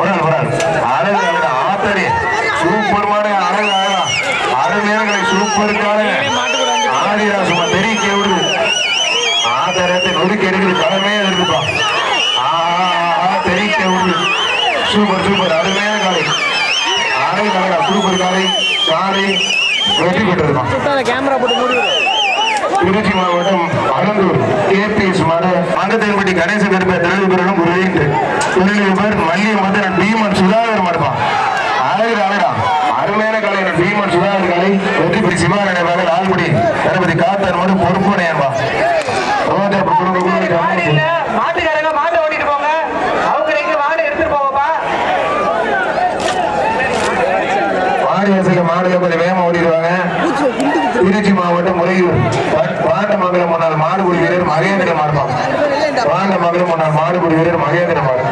ஒரு ஒரு அழகு அழகு. ஆத்தடி. சூப்பர் மாடு அழகு அழகா. அருமையான சூப்பருக்கான ஆதிரா சும்மா தெரிய கேவுடு ஆதாரத்தை நொறுக்கி எடுக்குது களமே இருக்குப்பா தெரிய கேவுடு சூப்பர் சூப்பர். அருமையான காலை அழகு அழகா. சூப்பர் காலை காலை வெற்றி பெற்றிருப்பான் கேமரா போட்டு. திருச்சி மாவட்டம் கலை வெற்றிப்படி சிவாரணை மகள் ஆல்குடி தளபதி காத்தர் மாடு பொறுப்புனையன்பா மாடு இல்ல மாட்டுக்காரங்க மாட்டை ஓட்டிட்டு போங்க. அவங்க நீங்க மாடு எடுத்துட்டு போங்கப்பா மாடு வசதியில் மாடுல கொஞ்சம் வேகமா ஓடிடுவாங்க திருச்சி மாவட்டம் முறையூர். பாண்டமங்கலம் முன்னாள் மாடுபுடி வீரர் மகேந்திர மாடுப்பான் பாண்டமங்கலம் முன்னாள் மாடுபுடி வீரர் மகேந்திர மாடு.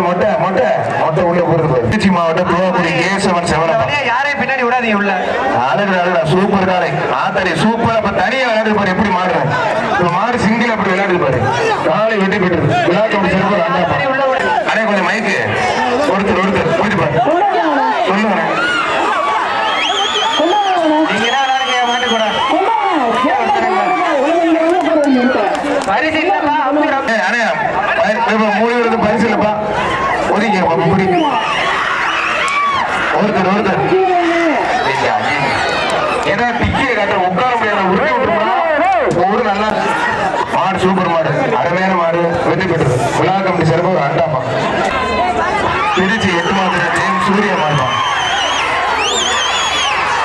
மொட்டை மொட்டை. மொட்டை உள்ள போறது. திருச்சி மாவட்டம் துவக்குடி யாரையும் பின்னாடி விடாதீங்க உள்ள. அழகு அழகா சூப்பர் காலை ஆத்தாடி சூப்பர் அப்ப தனியா விளையாடு பாரு எப்படி மாடுறேன் இப்ப மாடு சிங்கிள் அப்படி விளையாடுது பாரு காலை வெட்டி சிறப்பு கொஞ்சம் மைக்கு ஒருத்தர் ஒருத்தர். போயிட்டு பாரு. சொல்லுங்க. இல்லப்பா மூணு பரிசு இல்லப்பா ஒதுங்க முடி ஒருத்தர் ஒருத்தர் ஐயா, ஐயா. ஏன்னா டிக்கியை காட்டுற உட்கார முடியாத உருவி விட்டுருமா? ஒரு நல்லா மாடு சூப்பர் மாடு அருமையான மாடு வெற்றி பெற்றது. விழா கம்பெனி சிறப்பு ஒரு அண்டாப்பா திருச்சி எட்டு மாதம் ஜெயம் சூரிய மாடுப்பா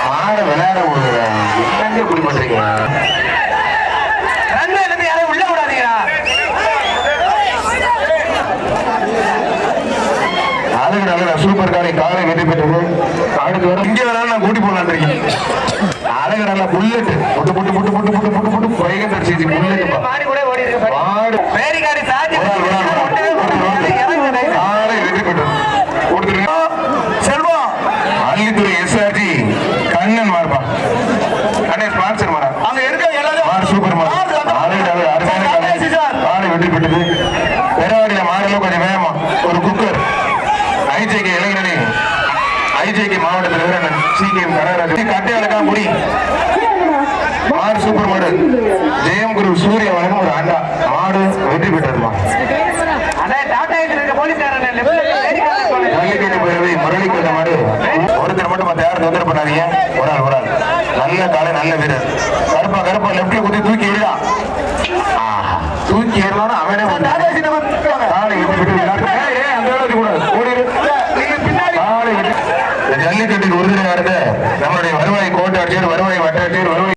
மாடை விளையாட விடுங்க என்னங்க இப்படி பண்றீங்க ரன்ல இருந்து யாரையும் உள்ள விடாதீங்களா அழகு அழகு காரை வெற்றி பெற்றது. அடுத்து வர இங்க வேணாலும் நான் கூட்டி போலான் இருக்கேன் அழகு நல்லா புல்லட் புட்டு புட்டு புட்டு புட்டு புட்டு புட்டு புட்டு குறைக தரிசி புல்லட் மாடு கூட ஓடி இருக்கு பாரு. மாடு. பேரிக்காரி சாத்தி ஒரு ஆள், ஒரு ஆள், ஒரு ஆள். இறங்குங்க. காரை வெற்றி பெற்றது. கொடுத்துருங்க. செல்வம் அள்ளித்துறை எஸ்ஆர்ஜி கண்ணன் மாறுப்பா அண்ணே ஸ்பான்சர் மாறா அங்க இருக்க எல்லாரும் மாடு. சூப்பர் அழகு அருமையான காலை வெற்றி பெற்றது. பெருவாடியில மாடலும் கொஞ்சம் வேகமா ஒரு குக்கர் ஐஜேகே இளைஞரணி ஐஜேகே மாவட்ட தலைவர் சிகேஎம் கனகராஜ் கட்டை வழக்கா முடி. மாடு சூப்பர் மாடு ஜெயம் குரு சூரிய வழக்கம் ஒரு அண்டா மாடு வெற்றி பெற்றதுமா. ஜல்லிக்கட்டு பேரவை முரளி கொண்ட மாடு. ஒருத்தர் மட்டும் மத்த யாரும் தொந்தரவு பண்ணாதீங்க. ஒரு ஆள் ஒரு ஆள் நல்ல காலை நல்ல வீரர். கருப்பா கருப்பா லெப்ட்ல குத்தி தூக்கி ஆஹா. தூக்கி ஏறலாம் அவனே காலை விட்டு விட்டு ஜல்லிக்கட்டுக்கு உறுதுணையா இருந்த நம்மளுடைய வருவாய் கோட்டாட்சியர் வருவாய் வட்டாட்சியர் வருவாய்